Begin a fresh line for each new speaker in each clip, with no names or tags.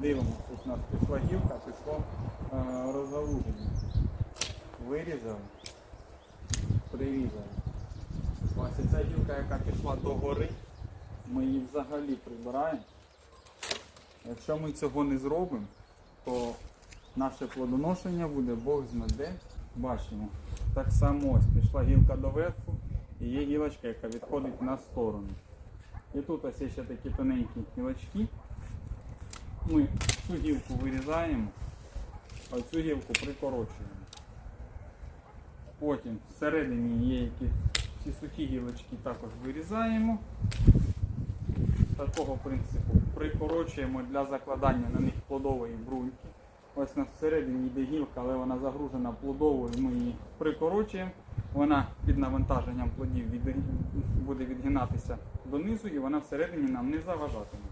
Дивимося, тут у нас пішла гілка, пішло е, розгалуження. Вирізали, прирізали. Ось ця гілка, яка пішла до гори, ми її взагалі прибираємо. Якщо ми цього не зробимо, то наше плодоношення буде Бог знаде. Бачимо. Так само ось пішла гілка доверху і є гілочка, яка відходить на сторону. І тут ось є ще такі тоненькі гілочки. Ми цю гілку вирізаємо, а цю гілку прикорочуємо. Потім всередині є які ці сухі гілочки також вирізаємо. Такого принципу прикорочуємо для закладання на них плодової бруньки. Ось у нас всередині йде гілка, але вона загружена плодовою, ми її прикорочуємо. Вона під навантаженням плодів від- буде відгинатися донизу і вона всередині нам не заважатиме.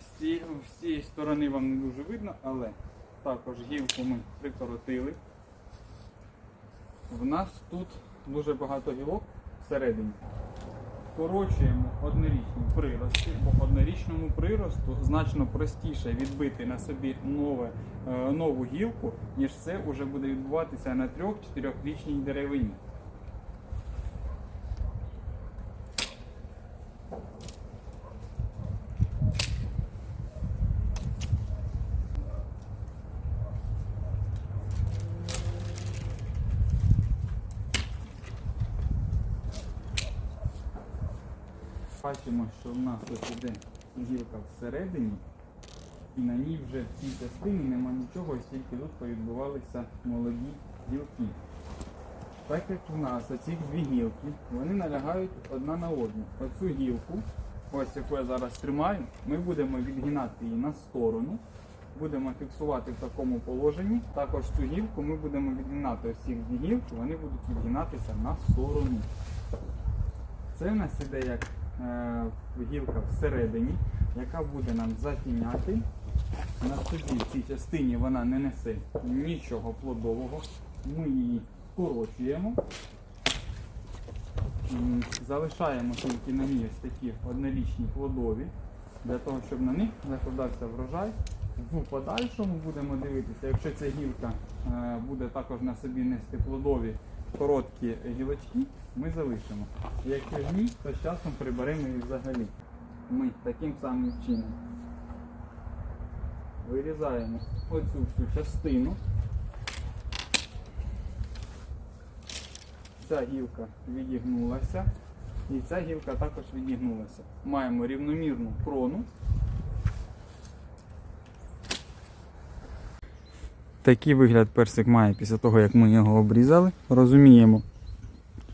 З цієї, цієї сторони вам не дуже видно, але також гілку ми прикоротили. В нас тут дуже багато гілок всередині. Скорочуємо однорічні прирости, бо однорічному приросту значно простіше відбити на собі нове, е, нову гілку, ніж це вже буде відбуватися на 3-4-річній деревині. Бачимо, що в нас ось іде гілка всередині, і на ній вже в цій частині нема нічого, тільки тут повідбувалися молоді гілки. Так як у нас оці дві гілки, вони налягають одна на одну. Оцю гілку, ось яку я зараз тримаю, ми будемо відгинати її на сторону. Будемо фіксувати в такому положенні. Також цю гілку ми будемо відгинати ось ці дві гілки, вони будуть відгинатися на сторону. Це в нас іде як гілка всередині, яка буде нам затіняти. На собі в цій частині вона не несе нічого плодового. Ми її скорочуємо. Залишаємо тільки на ній ось такі однорічні плодові, для того, щоб на них закладався врожай. В подальшому будемо дивитися, якщо ця гілка е, буде також на собі нести плодові короткі гілочки, ми залишимо. Якщо ні, то з часом приберемо її взагалі. Ми таким самим чином вирізаємо оцю всю частину. Ця гілка відігнулася і ця гілка також відігнулася. Маємо рівномірну крону. Такий вигляд персик має після того, як ми його обрізали. Розуміємо,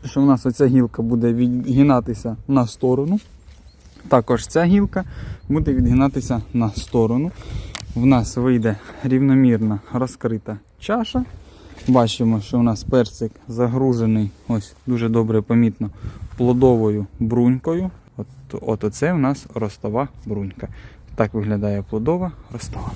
що в нас оця гілка буде відгинатися на сторону. Також ця гілка буде відгинатися на сторону. В нас вийде рівномірна розкрита чаша. Бачимо, що у нас персик загружений, ось дуже добре помітно, плодовою брунькою. От, от оце у нас ростова брунька. Так виглядає плодова ростова.